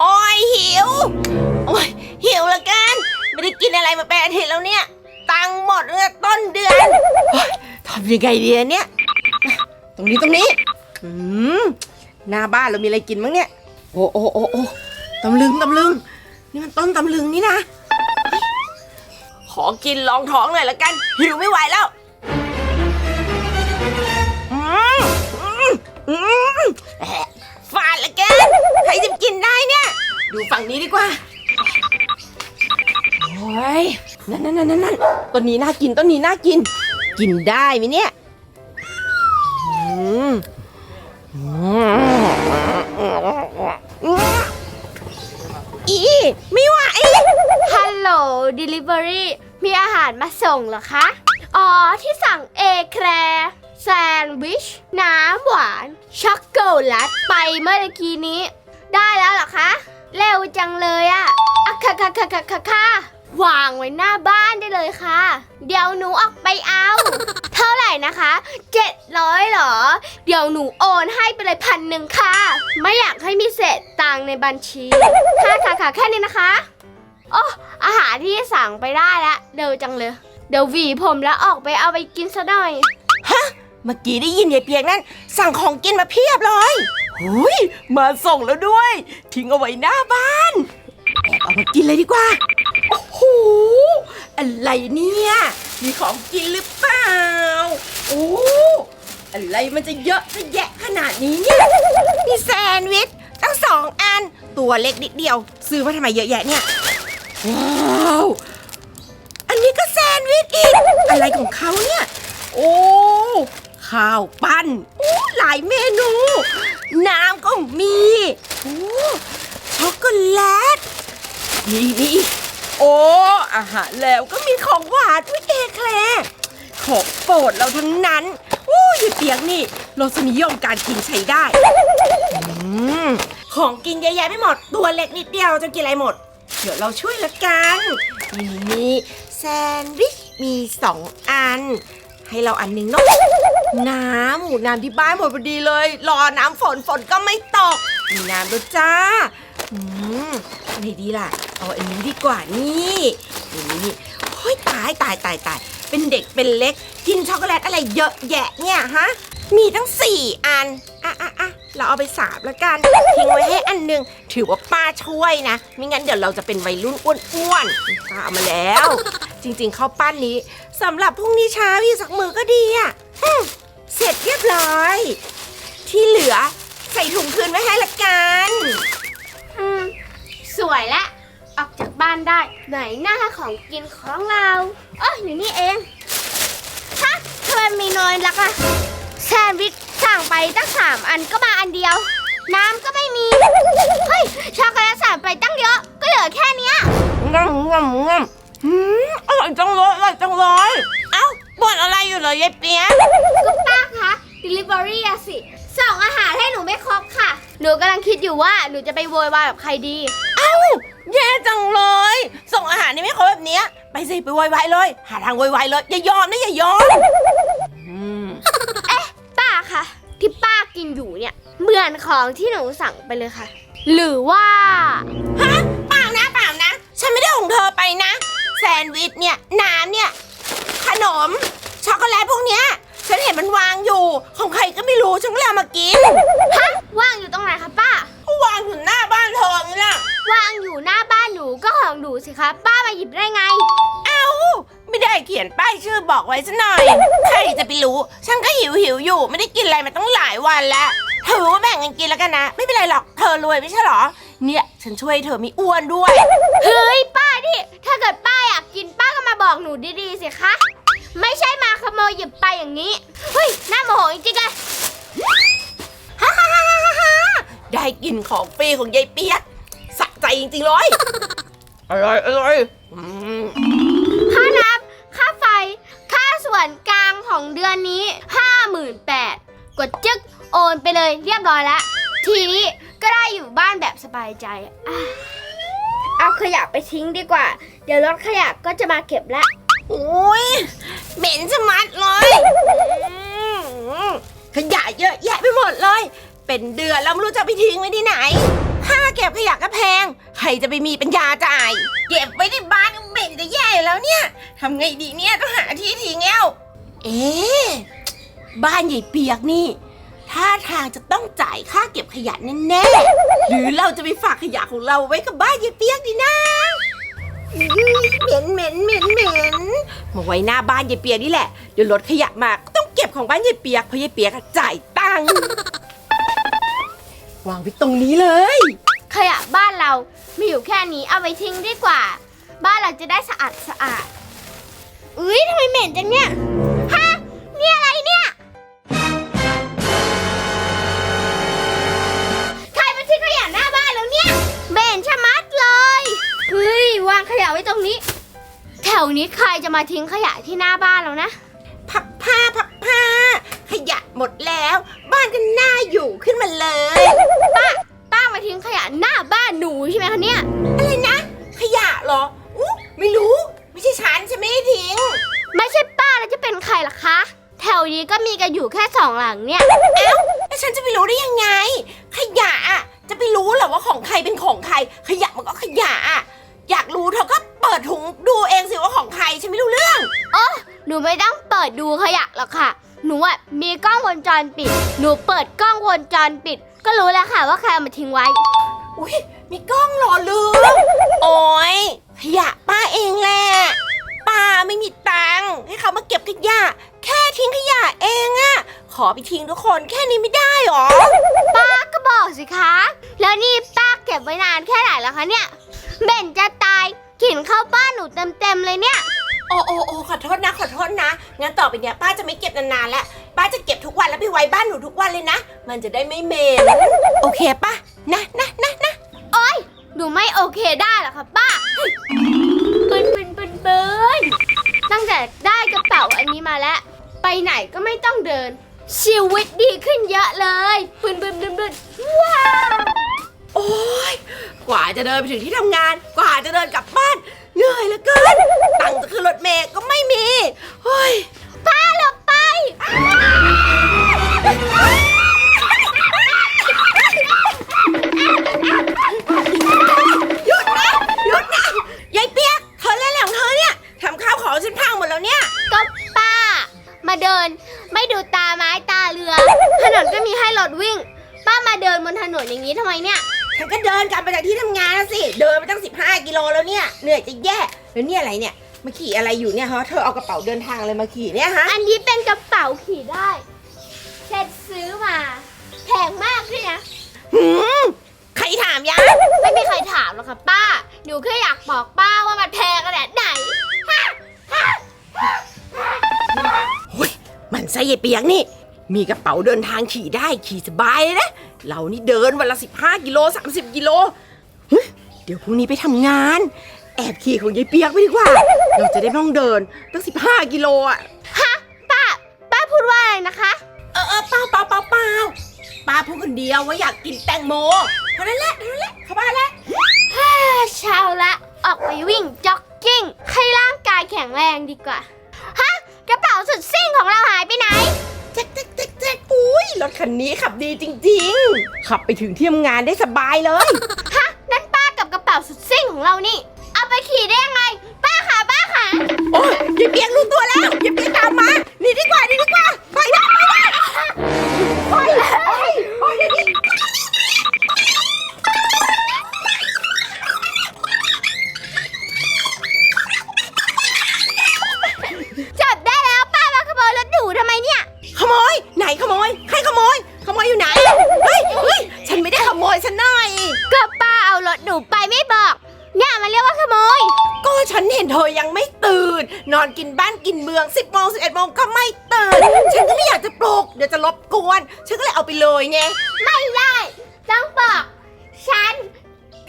โอ้ยหิว โอ้ยหิวลือเกินไม่ได้กินอะไรมาเป็นอาทิตย์แล้วเนี่ย ตังค์หมดตั้งแต่ต้นเดือนโอ๊ยทำยังไงดีอะเนี่ย ตรงนี้ตรงนี้อืมหน้าบ้านเรามีอะไรกินมั้งเนี่ย โอ้โอ้โอ้โอ้ตำลึงตำลึง นี่มันต้นตำลึงนี่นะ ขอกินรองท้องหน่อยละกัน หิวไม่ไหวแล้ว อืมอืมอืม จะกินได้เนี่ย ดูฝั่งนี้ดีกว่า โอ้ย นั่นนั่นนั่นนั่นต้นนี้น่ากินต้นนี้น่ากิน กินได้ไหมเนี่ยอืมอีไม่ไหวฮัลโหล Delivery มีอาหารมาส่งเหรอคะ อ๋อ ที่สั่งเอแครแซนด์วิช น้ำหวาน ช็อกโกแลตไปเมื่อกี้นี้ ได้แล้วเหรอคะ เร็วจังเลยอะอะค่ะค่ะค่ะค่ะค่ะค่ะวางไว้หน้าบ้านได้เลยค่ะ เดี๋ยวหนูออกไปเอา เท่าไหร่นะคะเจ็ดร้อยเหรอ เดี๋ยวหนูโอนให้ไปเลยพันหนึ่งค่ะ ไม่อยากให้มีเศษตังค์ในบัญชีค่ะค่ะค่ะแค่นี้นะคะโอ้อาหารที่สั่งไปได้แล้วเร็วจังเลย เดี๋ยวหวีผมแล้วออกไปเอาไปกินซะหน่อยเมื่อกี้ได้ยินยายเปียกนั่นสั่งของกินมาเพียบเลย หุยมาส่งแล้วด้วย ทิ้งเอาไว้หน้าบ้านแอบเอามากินเลยดีกว่า โอ้โห อะไรเนี่ย มีของกินหรือเปล่า โอ้ อะไรมันจะเยอะจะแยะขนาดนี้เนี่ย มีแซนด์วิชตั้งสองอัน ตัวเล็กนิดเดียว ซื้อมาทำไมเยอะแยะเนี่ย ว้าว อันนี้ก็แซนด์วิชอีก อะไรของเขาเนี่ย โอ้ ข้าวปั้น โอ้ หลายเมนู น้ำก็มีโอ้ช็อกโกแลตนี่นี่โอ้อาหารแล้วก็มีของหวานวิเอแคลร์ของโปรดเราทั้งนั้นโอ้ยายเปียกนี่รสนิยมการกินใช้ได้อืมของกินเยอะแยะไม่หมด ตัวเล็กนิดเดียวจะกินอะไรหมด เดี๋ยวเราช่วยละกันนี่นี่แซนด์วิชมีสองอัน ให้เราอันหนึ่งเนาะ น้ำหมูน้ำที่บ้านหมดพอดีเลย รอน้ำฝนฝนก็ไม่ตกมีน้ำด้วยจ้า อืมอะไรดีล่ะ เอาอันนี้ดีกว่านี่นี่นี่โอ้ยตายตายตายตายเป็นเด็กเป็นเล็ก กินช็อกโกแลตอะไรเยอะแยะเนี่ยฮะ มีตั้งสี่อัน อะอะอะเราเอาไปสามแล้วกันทิ้งไว้ให้อันหนึ่งถือว่าป้าช่วยนะ ไม่งั้นเดี๋ยวเราจะเป็นวัยรุ่นอ้วนๆป้าเอามาแล้ว จริงๆข้าวปั้นนี้สำหรับพรุ่งนี้เช้าอีกสักมือก็ดีอะ เสร็จเรียบร้อย ที่เหลือใส่ถุงคืนไว้ให้ละกัน อืม สวยละ ออกจากบ้านได้ ไหนหน้าของกินของเราเอออยู่นี่เองฮะทำไมมีน้อยลักอะแซนด์วิชสั่งไปตั้งสามอันก็มาอันเดียว น้ำก็ไม่มี เฮ้ย ช็อกโกแลตสั่งไปตั้งเยอะ ก็เหลือแค่เนี้ย งำงำงำอืมอร่อยจังเลยอร่อยจังเลย เอ้าบ่นอะไรอยู่เหรอยายเปียก ก็ป้าคะ delivery อะสิส่งอาหารให้หนูไม่ครบค่ะ หนูกำลังคิดอยู่ว่าหนูจะไปโวยวายกับใครดี เอ้าแย่จังเลย ส่งอาหารนี่ไม่ครบแบบเนี้ย ไปสิไปไวๆเลย หาทางไวๆเลย อย่ายอมนะอย่ายอมอืมป้าคะที่ป้ากินอยู่เนี่ยเหมือนของที่หนูสั่งไปเลยค่ะ หรือว่า ฮะเปล่านะเปล่านะ ฉันไม่ได้ของเธอไปนะ แซนด์วิชเนี่ย น้ำเนี่ย ขนม ช็อกโกแลตพวกเนี้ย ฉันเห็นมันวางอยู่ ของใครก็ไม่รู้ฉันก็เลยเอามากินฮะว่างอยู่ตรงไหนคะป้า ก็วางอยู่หน้าบ้านเธอนี่แหละวางอยู่หน้าบ้านหนูก็ของหนูสิคะป้ามาหยิบได้ไง เอ้าไม่ได้เขียนป้ายชื่อบอกไว้ซะหน่อย ใครจะไปรู้ ฉันก็หิวหิวๆอยู่ ไม่ได้กินอะไรมาตั้งหลายวันแล้วถือว่าแบ่งกันกินแล้วกันนะ ไม่เป็นไรหรอกเธอรวยไม่ใช่หรอ เนี่ยฉันช่วยเธอไมีอ้วนด้วย เฮ้ยป้าดิถ้าเกิดป้าอยากกินป้าก็มาบอกหนูดีๆสิคะ ไม่ใช่มาขโมย หยิบไปอย่างนี้ เฮ้ยน่าโมโหจริงๆเลยฮ่าฮ่าฮ่าฮ่าฮ่าได้กินของฟรีของยายเปียกสะใจจริงๆเลย อร่อยอร่อยอืมค่าน้ำค่าไฟ ค่าส่วนกลางของเดือนนี้ 58,000กดจึ๊กโอนไปเลยเรียบร้อยแล้ว ทีนี้ก็ได้อยู่บ้านแบบสบายใจอะเอาขยะไปทิ้งดีกว่า เดี๋ยวรถขยะก็จะมาเก็บแล้วโอ้ย เหม็นชะมัดเลยอืมขยะเยอะแยะไปหมดเลยไปเป็นเดือนแล้วไม่รู้จะเอาไปทิ้งไว้ที่ไหน ค่าเก็บขยะก็แพง ใครจะไปมีปัญญาจ่าย เก็บไว้ที่บ้านก็เหม็นจะแย่อยู่แล้วเนี่ยทำไงดีเนี่ยต้องหาที่ทิ้งแล้วเอ๊ะบ้านใหญ่เปียกนี่ท่าทางจะต้องจ่ายค่าเก็บขยะแน่ๆหรือเราจะไปฝากขยะของเราไว้กับบ้านใหญ่เปียกดีนะอื้อ เหม็นเหม็นเหม็นเหม็นมาไว้หน้าบ้านยายเปียนี่แหละเดี๋ยวรถขยะมาก็ต้องเก็บของบ้านยายเปียกเพราะยายเปียกอะจ่ายตังค์วางไว้ตรงนี้เลย ขยะบ้านเรามีอยู่แค่นี้เอาไปทิ้งดีกว่า บ้านเราจะได้สะอาดสะอาดอุ้ยทำไมเหม็นจังเนี่ย วนี้ใครจะมาทิ้งขยะที่หน้าบ้านแล้วนะ พับผ้าพับผ้า ขยะหมดแล้ว บ้านก็น่าอยู่ขึ้นมาเลย ป้า ป้ามาทิ้งขยะหน้าบ้านหนูใช่ไหมคะเนี่ย อะไรนะ ขยะเหรออู้ไม่รู้ ไม่ใช่ฉันฉันไม่ได้ทิ้ง ไม่ใช่ป้าแล้วจะเป็นใครล่ะคะ แถวนี้ก็มีกันอยู่แค่สองหลังเนี่ย เอ้าแล้วฉันจะไปรู้ได้ยังไง ขยะอะจะไปรู้เหรอว่าของใครเป็นของใคร ขยะมันก็ขยะอะอยากรู้เธอก็ เปิดถุงดูเองสิว่าของใครฉันไม่รู้เรื่องหนูไม่ต้องเปิดดูขยะหรอกค่ะ หนูอะมีกล้องวงจรปิด หนูเปิดกล้องวงจรปิด ก็รู้แล้วค่ะว่าใครเอามาทิ้งไว้ อุ้ยมีกล้องเหรอลืม โอ้ยขยะป้าเองแหละป้าไม่มีตังค์ให้เขามาเก็บขยะ แค่ทิ้งขยะเองอะขอไปทิ้งทุกคนแค่นี้ไม่ได้หรอ ป้าก็บอกสิคะ แล้วนี่ป้าเก็บไว้นานแค่ไหนแล้วคะเนี่ยเบ่น นหนูเต็มๆเลยเนี่ย โอ้โอ้โอ้ขอโทษนะ ขอโทษนะ งั้นต่อไปเนี้ยป้าจะไม่เก็บนานๆแล้ว ป้าจะเก็บทุกวันแล้วไปไว้บ้านหนูทุกวันเลยนะ มันจะได้ไม่เหม็นโอเคปะนะนะนะนะโอ๊ยหนูไม่โอเคได้หรอคะป้าปืนปืนปืนปืนตั้งแต่ได้กระเป๋าอันนี้มาแล้ว ไปไหนก็ไม่ต้องเดิน ชีวิตดีขึ้นเยอะเลยปืนปืนปืนปืนว้าวโอ้ยกว่าจะเดินไปถึงที่ทำงาน กว่าจะเดินกลับบ้าน เหนื่อยเหลือเกิน ตังค์จะขึ้นรถเมล์ก็ไม่มีเฮ้ยป้าหลบไป หยุดนะหยุดนะยายเปียกเธอเล่นอะไรของเธอเนี่ยทำข้าวของฉันพังหมดแล้วเนี่ย ก็ป้า มาเดิน ไม่ดูตาไม้ตาเรือ ถนนก็มีให้รถวิ่ง ป้ามาเดินบนถนนอย่างนี้ทำไมเนี่ย ฉันก็เดินกลับมาจากที่ทำงานน่ะสิ เดินไปตั้ง 15 กิโลแล้วเนี่ย เหนื่อยจะแย่ แล้วเนี่ยอะไรเนี่ย มาขี่อะไรอยู่เนี่ยฮะ เธอเอากระเป๋าเดินทางอะไรมาขี่เนี่ยฮะ อันนี้เป็นกระเป๋าขี่ได้เช็ดซื้อมาแพงมากด้วยนะ หืม ใครถามยะไม่มีใครถามหรอกค่ะป้า หนูแค่อยากบอกป้าว่ามันแพงขนาดไหนโอ้ยมันไส้ยายเปียกนี่ มีกระเป๋าเดินทางขี่ได้ขี่สบายเลยนะ เรานี่เดินวันละ 15 กิโล 30 กิโลเฮ้ยเดี๋ยวพรุ่งนี้ไปทำงาน แอบขี่ของยายเปียกไปดีกว่า เราจะได้ไม่ต้องเดินตั้ง 15 กิโลอะ ฮะป้า ป้าพูดว่าอะไรนะคะ เออเออเปล่าเปล่าเปล่าเปล่าป้าพูดคนเดียวว่าอยากกินแตงโมเท่านั้นแหละเท่านั้นแหละเข้าบ้านแล้ว ฮ่าเช้าละออกไปวิ่งจ็อกกิ้ง ให้ร่างกายแข็งแรงดีกว่า ฮะ กระเป๋าสุดซิ่งของเราหายไปไหน ยรถคันนี้ขับดีจริงๆ ขับไปถึงที่ทำงานได้สบายเลย ห็นเธอยังไม่ตื่น นอนกินบ้านกินเมือง 10โมง11โมงก็ไม่ตื่น ฉันก็ไม่อยากจะปลุก เดี๋ยวจะรบกวน ฉันก็เลยเอาไปเลยไง ไม่ได้ต้องบอกฉัน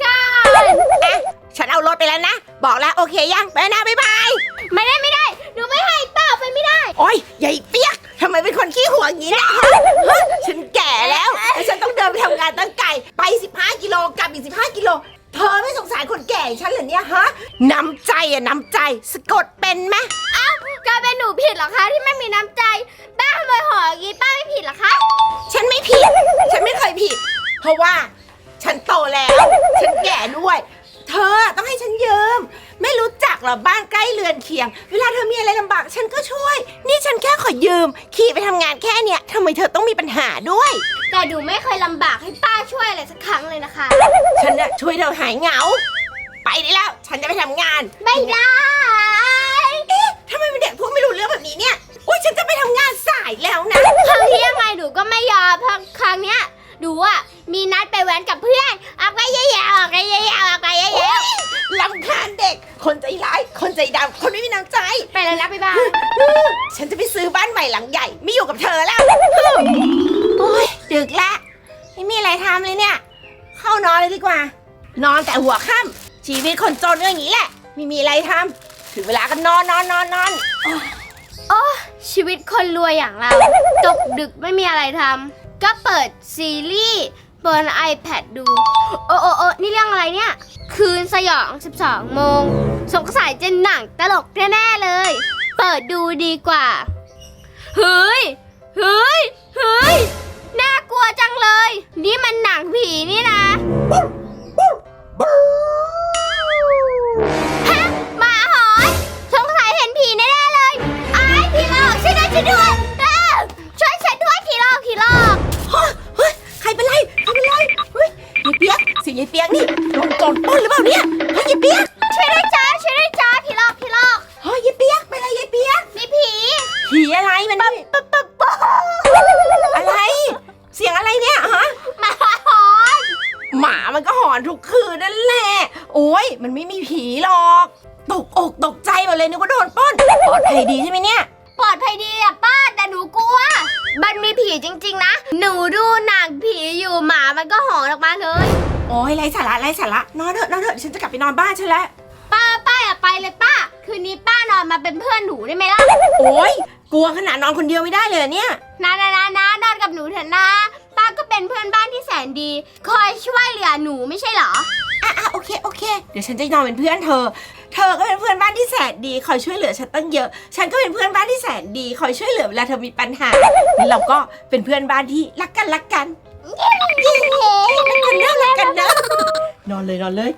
ก่อนอะฉันเอารถไปแล้วนะ บอกแล้วโอเคยังไปนะบ๊ายบาย ไม่ได้ไม่ได้หนูไม่ให้ป้าเอาไปไม่ได้ โอ้ยใหญ่เปียกทำไมเป็นคนขี้ห่วงอย่างนี้เนะฮะฮะฉันแก่แล้วแล้วฉันต้องเดินไปทำงานตั้งไกลไป 15 กิโลกลับอีก 15 กิโล ฉันเหรอเนี่ยฮะน้ำใจอะน้ำใจสะกดเป็นไหมกลายเป็นหนูผิดเหรอคะที่ไม่มีน้ำใจป้าขโมยของอย่างนี้ป้าไม่ผิดเหรอคะ ฉันไม่ผิด ฉันไม่เคยผิด เพราะว่า ฉันโตแล้ว ฉันแก่ด้วย เธอต้องให้ฉันยืม ไม่รู้จักเหรอบ้านใกล้เรือนเคียง เวลาเธอมีอะไรลำบากฉันก็ช่วย นี่ฉันแค่ขอยืม ขี่ไปทำงานแค่เนี้ยทำไมเธอต้องมีปัญหาด้วย แต่หนูไม่เคยลำบากให้ป้าช่วยอะไรสักครั้งเลยนะคะ ฉันน่ะช่วยเธอหายเหงา ไปได้แล้ว ฉันจะไปทำงาน ไม่ได้เอ๊ะทำไมเป็นเด็กพูดไม่รู้เรื่องแบบนี้เนี่ยอุ้ยฉันจะไปทำงานสายแล้วนะ ครั้งที่ยังไงหนูก็ไม่ยอมเพราะครั้งเนี้ยหนูอะมีนัดไปแว้นกับเพื่อนออกไปเยอะๆออกไปเยอะๆออกไปเยอะลำคาญเด็ก คนใจร้าย คนใจดำคนไม่มีน้ำใจ ๆไปแล้วนะบ๊ายบายฉันจะไปซื้อบ้านใหม่หลังใหญ่ ไม่อยู่กับเธอแล้ว โอ้ยดึกละไม่มีอะไรทำเลยเนี่ย เข้านอนเลยดีกว่า นอนแต่หัวค่ำ ชีวิตคนจนก็อย่างนี้แหละ ไม่มีอะไรทำถึงเวลาก็นอนนอนนอนนอนโอ้ชีวิตคนรวยอย่างเรา ตกดึกไม่มีอะไรทำก็เปิดซีรีส์บน iPad ดู โอ้โอโอนี่เรื่องอะไรเนี่ย คืนสยอง 12 โมง สงสัยจะหนังตลกแน่ๆเลย เปิดดูดีกว่า เฮ้ย เฮ้ย เฮ้ย น่ากลัวจังเล ย มันไม่มีผีหรอก ตกอกตกใจหมดเลยนึกว่าโดนปล้นปลอดภัยดีใช่ไหมเนี่ย ปลอดภัยดีอะป้าแต่หนูกลัว มันมีผีจริง ๆ นะ หนูดูหนังผีอยู่หมามันก็หอนออกมาเลย โอ้ยไรสาระไรสาระนอนเถอะนอนเถอะฉันจะกลับไปนอนบ้านฉันแล้วป้าป้าอย่าไปเลยป้า คืนนี้ป้านอนมาเป็นเพื่อนหนูได้ไหมล่ะโอ้ยกลัวขนาดนอนคนเดียวไม่ได้เลยเหรอเนี่ยนานานานะนอนกับหนูเถอะนะ ป้าก็เป็นเพื่อนบ้านที่แสนดี คอยช่วยเหลือหนูไม่ใช่เหรอ อะอะโอเคโอเค เดี๋ยวฉันจะนอนเป็นเพื่อนเธอ เธอก็เป็นเพื่อนบ้านที่แสนดีคอยช่วยเหลือฉันตั้งเยอะ ฉันก็เป็นเพื่อนบ้านที่แสนดีคอยช่วยเหลือเวลาเธอมีปัญหางั้นเราก็เป็นเพื่อนบ้านที่รักกันรักกันรักกันนะรักกันนะนอนเลยนอนเลย